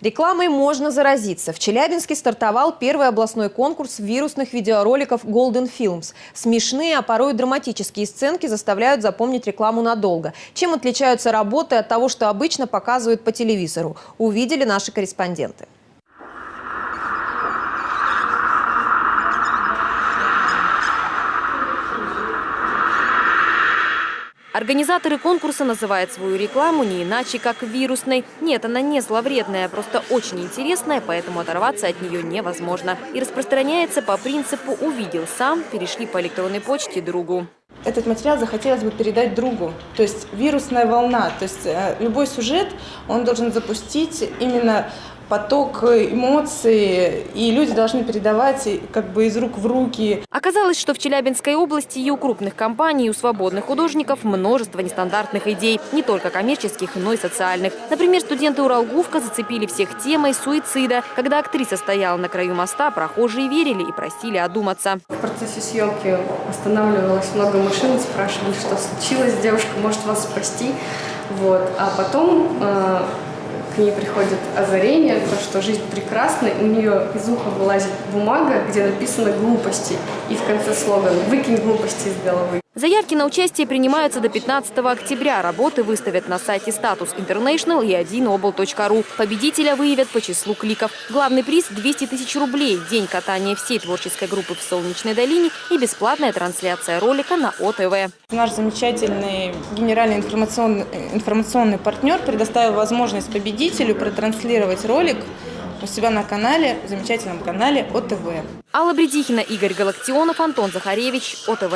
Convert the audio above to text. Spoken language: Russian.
Рекламой можно заразиться. В Челябинске стартовал первый областной конкурс вирусных видеороликов Golden Films. Смешные, а порой драматические сценки заставляют запомнить рекламу надолго. Чем отличаются работы от того, что обычно показывают по телевизору, увидели наши корреспонденты. Организаторы конкурса называют свою рекламу не иначе, как вирусной. Нет, она не зловредная, просто очень интересная, поэтому оторваться от нее невозможно. И распространяется по принципу «увидел сам, перешли по электронной почте другу». Этот материал захотелось бы передать другу. То есть вирусная волна. То есть э, любой сюжет, он должен запустить именно поток эмоций, и люди должны передавать как бы из рук в руки. Оказалось, что в Челябинской области и у крупных компаний, и у свободных художников множество нестандартных идей, не только коммерческих, но и социальных. Например, студенты Уралгувка зацепили всех темой суицида. Когда актриса стояла на краю моста, прохожие верили и просили одуматься. В процессе съемки останавливалось много машин, спрашивали, что случилось, девушка может вас спасти. Вот. А потом э, к ней приходит озарение, то, что жизнь прекрасна, у нее из уха вылазит бумага, где написано «глупости», и в конце слоган «выкинь глупости из головы». Заявки на участие принимаются до 15 октября. Работы выставят на сайте Status International и 1obl.ru. Победителя выявят по числу кликов. Главный приз – 200 тысяч рублей, день катания всей творческой группы в Солнечной долине и бесплатная трансляция ролика на ОТВ. Наш замечательный генеральный информационный, информационный партнер предоставил возможность победителю протранслировать ролик у себя на канале, замечательном канале ОТВ. Алла Бредихина, Игорь Галактионов, Антон Захаревич, ОТВ.